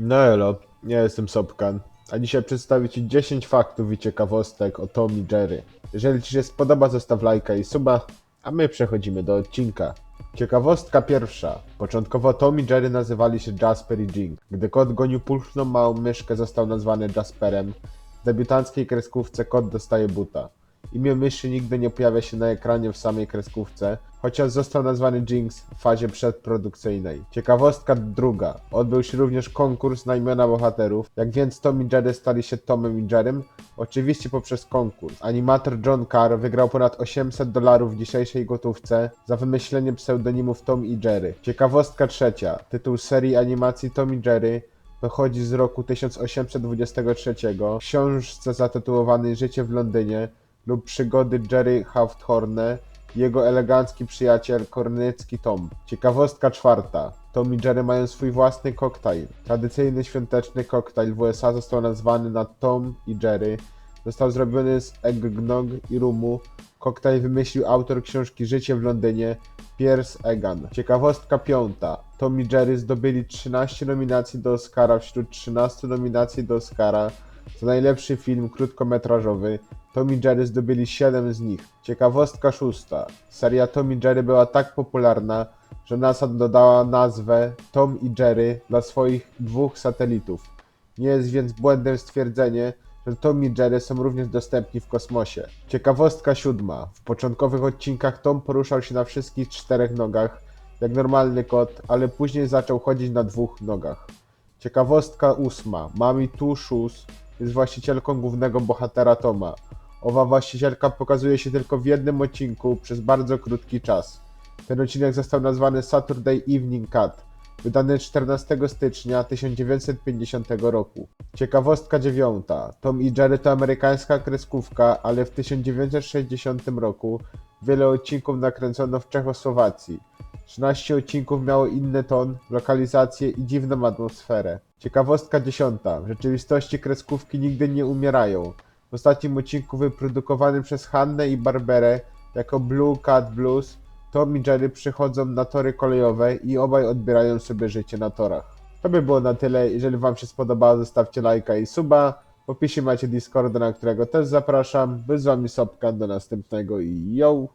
No elo, ja jestem Sopkan, a dzisiaj przedstawię Ci 10 faktów i ciekawostek o Tom Jerry. Jeżeli Ci się spodoba, zostaw lajka i suba, a my przechodzimy do odcinka. Ciekawostka pierwsza. Początkowo Tom Jerry nazywali się Jasper i Jing. Gdy kot gonił pulchną małą myszkę, został nazwany Jasperem. W debiutanckiej kreskówce kot dostaje buta. Imię myszy nigdy nie pojawia się na ekranie w samej kreskówce, chociaż został nazwany Jinx w fazie przedprodukcyjnej. Ciekawostka druga. Odbył się również konkurs na imiona bohaterów. Jak więc Tom i Jerry stali się Tomem i Jerrym? Oczywiście poprzez konkurs. Animator John Carr wygrał ponad 800 dolarów w dzisiejszej gotówce za wymyślenie pseudonimów Tom i Jerry. Ciekawostka trzecia. Tytuł serii animacji Tom i Jerry pochodzi z roku 1823 w książce zatytułowanej Życie w Londynie lub przygody Jerry Hawthorne jego elegancki przyjaciel kornecki Tom. Ciekawostka czwarta. Tom i Jerry mają swój własny koktajl. Tradycyjny świąteczny koktajl w USA został nazwany na Tom i Jerry. Został zrobiony z eggnog i rumu. Koktajl wymyślił autor książki Życie w Londynie, Piers Egan. Ciekawostka piąta. Tom i Jerry zdobyli 13 nominacji do Oscara wśród 13 nominacji do Oscara za najlepszy film krótkometrażowy. Tom i Jerry zdobyli 7 z nich. Ciekawostka szósta. Seria Tom i Jerry była tak popularna, że NASA dodała nazwę Tom i Jerry dla swoich dwóch satelitów. Nie jest więc błędem stwierdzenie, że Tom i Jerry są również dostępni w kosmosie. Ciekawostka siódma. W początkowych odcinkach Tom poruszał się na wszystkich czterech nogach, jak normalny kot, ale później zaczął chodzić na dwóch nogach. Ciekawostka ósma. Mami Two Shoes jest właścicielką głównego bohatera Toma. Owa właścicielka pokazuje się tylko w jednym odcinku przez bardzo krótki czas. Ten odcinek został nazwany Saturday Evening Cut, wydany 14 stycznia 1950 roku. Ciekawostka dziewiąta. Tom i Jerry to amerykańska kreskówka, ale w 1960 roku wiele odcinków nakręcono w Czechosłowacji. 13 odcinków miało inny ton, lokalizację i dziwną atmosferę. Ciekawostka dziesiąta. W rzeczywistości kreskówki nigdy nie umierają. W ostatnim odcinku wyprodukowanym przez Hannę i Barberę jako Blue Cat Blues Tom i Jerry przychodzą na tory kolejowe i obaj odbierają sobie życie na torach. To by było na tyle. Jeżeli Wam się spodobało, zostawcie lajka i suba. W opisie macie Discorda, na którego też zapraszam. By z Wami Sopka, do następnego i yo!